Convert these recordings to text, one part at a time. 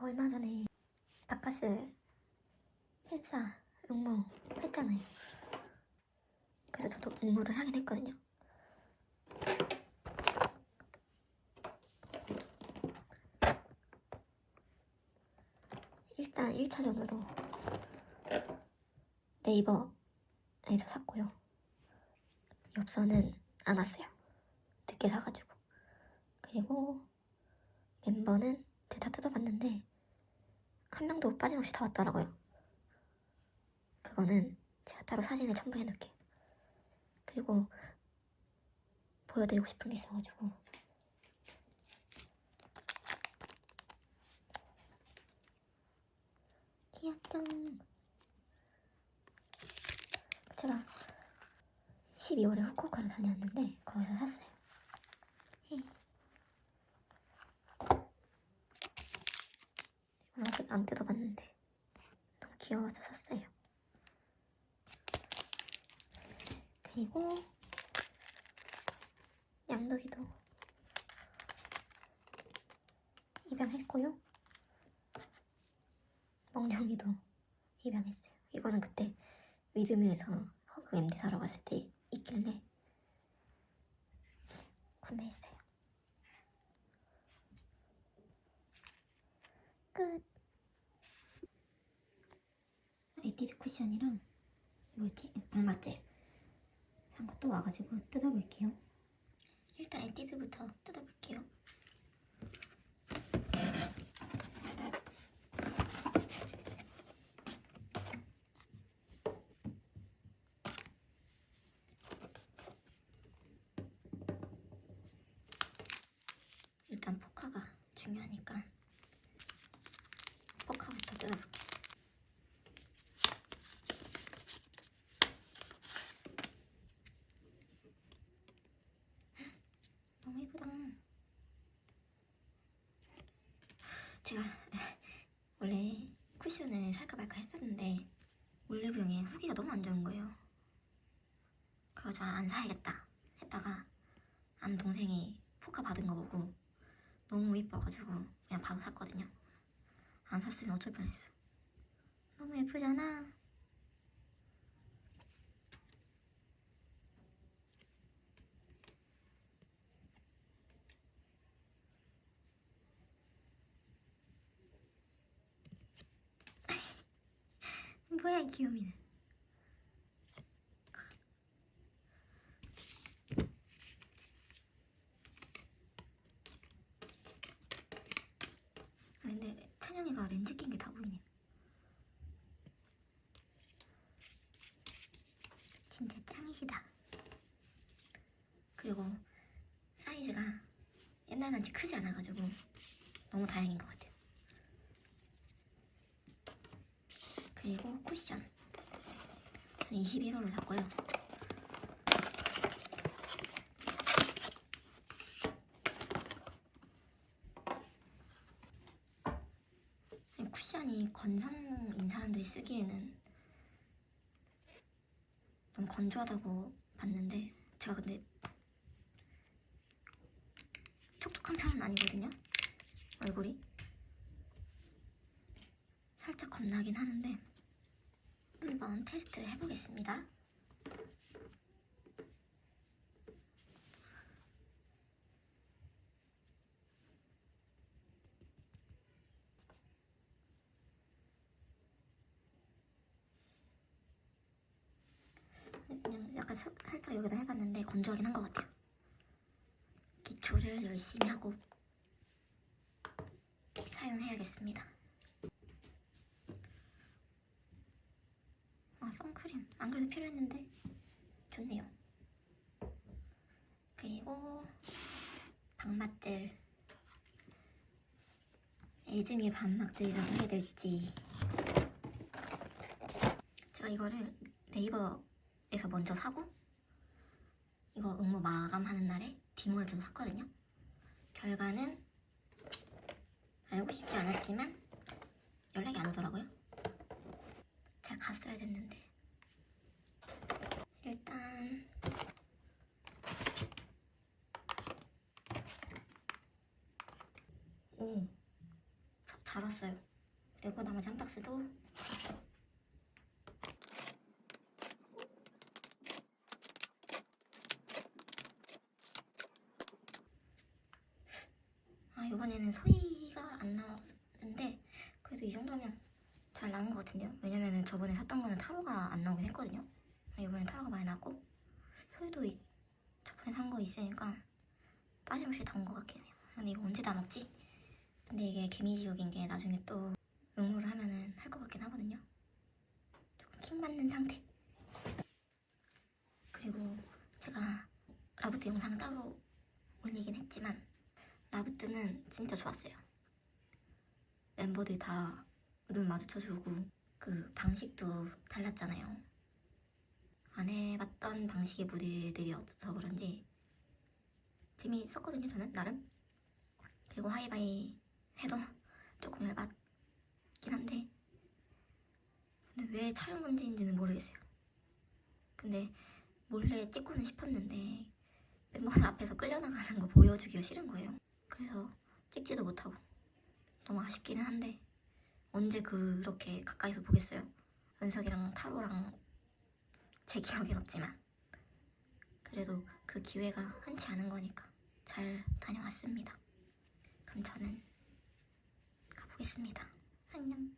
그 얼마 전에 바카스 회사 응모 했잖아요. 그래서 저도 응모를 하긴 했거든요. 일단 1차전으로 네이버에서 샀고요. 엽서는 안 왔어요. 늦게 사가지고. 그리고 멤버는 제가 다 뜯어봤는데 한 명도 빠짐없이 다 왔더라고요. 그거는 제가 따로 사진을 첨부해 놓을게요. 그리고 보여드리고 싶은 게 있어가지고 귀엽죠? 제가 12월에 후쿠오카를 다녔는데 거기서 샀어요. 예. 이건 아직 안 뜯어봤는데 너무 귀여워서 샀어요. 그리고 양도기도 입양했고요. 멍냥이도 입양했어요. 이거는 그때 위드뮤에서 허그 MD 사러 갔을 때 있길래 구매했어요. 끝. 에뛰드 쿠션이랑 뭐였지? 거또 와가지고 뜯어볼게요. 일단 에뛰드부터 뜯어볼게요. 일단 포카가 중요하니까 포카부터 뜯어볼게요. 너무 예쁘다. 제가 원래 쿠션을 살까 말까 했었는데 올리브영에 후기가 너무 안 좋은 거예요. 그래서 안 사야겠다 했다가 안 동생이 포카 받은 거 보고 너무 이뻐가지고 그냥 바로 샀거든요. 안 샀으면 어쩔 뻔했어. 너무 예쁘잖아. 뭐야 이 귀요미는. 아, 근데 찬영이가 렌즈 낀 게 다 보이네. 진짜 짱이시다. 그리고 사이즈가 옛날만치 크지 않아가지고 너무 다행인 것 같아요. 그리고 쿠션. 저는 21호로 샀고요. 이 쿠션이 건성인 사람들이 쓰기에는 너무 건조하다고 봤는데 제가 근데 촉촉한 편은 아니거든요. 얼굴이 살짝 겁나긴 하는데 한번 테스트를 해보겠습니다. 그냥 약간 사- 살짝 여기다 해봤는데 건조하긴 한 것 같아요. 기초를 열심히 하고 사용해야겠습니다. 아 선크림 안 그래도 필요했는데 좋네요. 그리고 박맛젤 애증의 반막젤이라고 해야 될지 제가 이거를 네이버에서 먼저 사고 이거 응모 마감하는 날에 디모를 져서 샀거든요. 결과는 알고 싶지 않았지만 연락이 안 오더라고요. 갔어야 됐는데. 일단. 오 첫, 잘 왔어요. 그리고 나머지 한 박스도. 아 이번에는 소희가 안 나왔는데 그래도 이 정도면 잘 나온 것 같은데요? 왜냐면은 저번에 샀던 거는 타로가 안 나오긴 했거든요. 아, 이번엔 타로가 많이 나왔고 소희도 이- 저번에 산 거 있으니까 빠짐없이 다온것 같긴 해요. 근데 이거 언제 다 먹지? 근데 이게 개미지옥인 게 나중에 또 응모를 하면은 할 것 같긴 하거든요. 조금 킹 받는 상태. 그리고 제가 라부트 영상 따로 올리긴 했지만 라부트는 진짜 좋았어요. 멤버들 다 눈 마주쳐주고 그 방식도 달랐잖아요. 안 해봤던 방식의 무대들이어서 그런지 재미있었거든요. 저는 나름. 그리고 하이바이 해도 조금 열받긴 한데 근데 왜 촬영 금지인지는 모르겠어요. 근데 몰래 찍고는 싶었는데 멤버들 앞에서 끌려나가는 거 보여주기가 싫은 거예요. 그래서 찍지도 못하고 너무 아쉽기는 한데 언제 그렇게 가까이서 보겠어요. 은석이랑 타로랑 제 기억엔 없지만 그래도 그 기회가 흔치 않은 거니까 잘 다녀왔습니다. 그럼 저는 가보겠습니다. 안녕.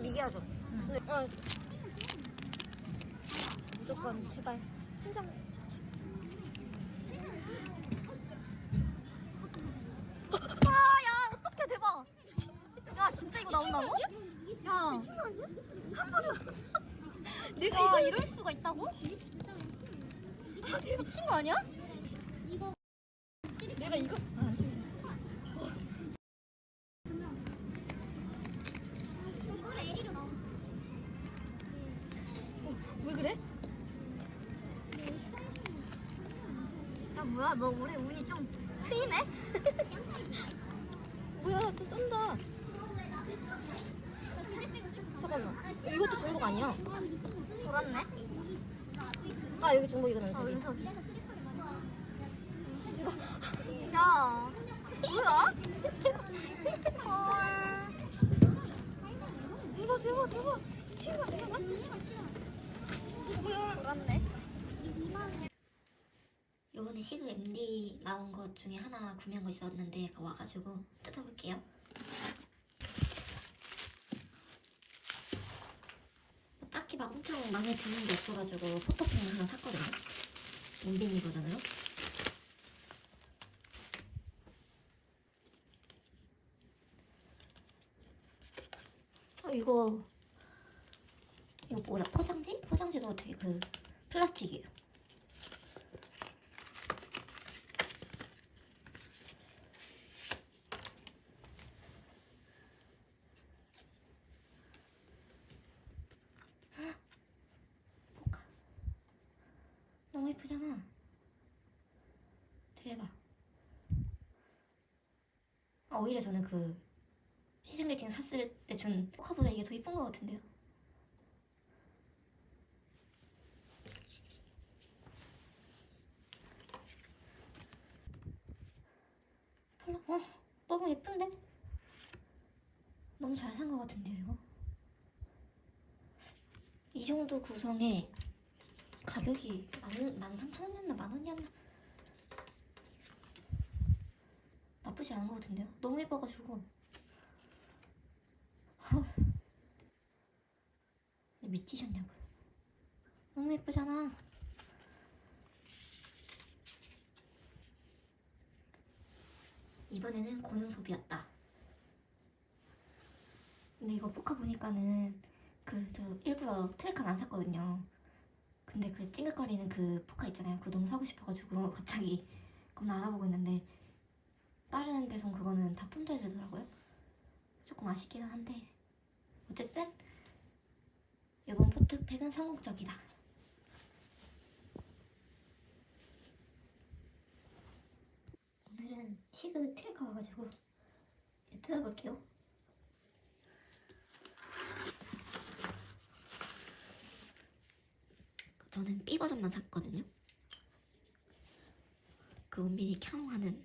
미기하죠. 근데 어, 무조건 제발 심장. 아야 어떡해 대박. 야 진짜 이거 나온다고? 야 미친 거 아니야? 한 번에. 내가 이럴 수가 있다고? 미친 거 아니야? 내가 이거 아, 안 생겼어. 왜 그래? 야 뭐야 너 올해 운이 좀 트이네? 뭐야 저 쩐다 잠깐만 이것도 중복 아니야 돌았네. 아 여기 중복 이거는 은석이. 대박. 야. 뭐야? 헐. 대박 대박 대박? 뭐야? 돌았네. 요번에 시그 MD 나온 것 중에 하나 구매한 거 있었는데 와가지고 뜯어볼게요. 뭐 딱히 막 엄청 마음에 드는 게 없어가지고 포토펜을 하나 샀거든요. 몬비니 버전으로. 아 이거 이거 뭐야 포장지? 포장지도 되게 그 플라스틱이에요. 예쁘잖아. 대박. 아, 오히려 저는 그 시즌 레이팅 샀을 때 준 포카보다 이게 더 이쁜 것 같은데요. 어, 너무 예쁜데? 너무 잘 산 것 같은데요, 이거? 이 정도 구성에 가격이 만, 만 삼천 원이었나 만 원이었나 나쁘지 않은 것 같은데요? 너무 예뻐가지고 헐. 미치셨냐고요? 너무 예쁘잖아. 이번에는 고능 소비였다. 근데 이거 포카 보니까는 그 저 일부러 트랙칸 안 샀거든요. 근데 그 찡긋거리는 그 포카 있잖아요. 그거 너무 사고 싶어가지고 갑자기 겁나 알아보고 있는데 빠른 배송 그거는 다 품절되더라고요. 조금 아쉽기는 한데 어쨌든 이번 포트팩은 성공적이다. 오늘은 시그 트랙가 와가지고 뜯어볼게요. 저는 B 버전만 샀거든요. 그 원빈이 캬옹하는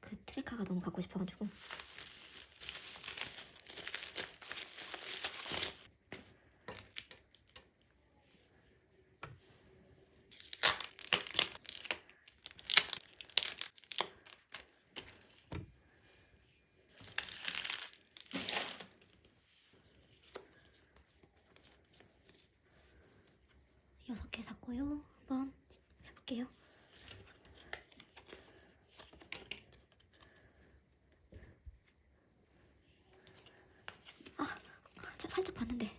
그 트레카가 너무 갖고 싶어가지고 여섯 개 샀고요. 한번 해볼게요. 아, 자, 살짝 봤는데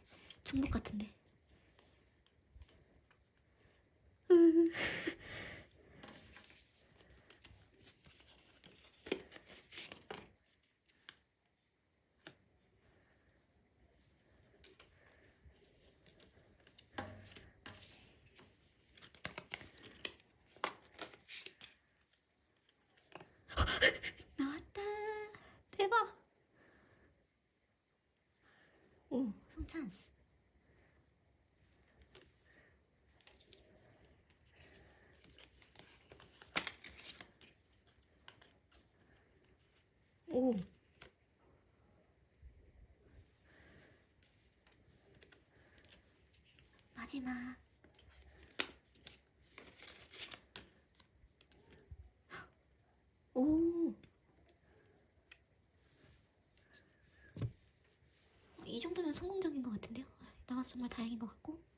중복 같은데. 으. 나왔다. 대박. 오, 성 찬스. 오. 마지막. 오. 이 정도면 성공적인 것 같은데요? 아, 나와서 정말 다행인 것 같고. 끝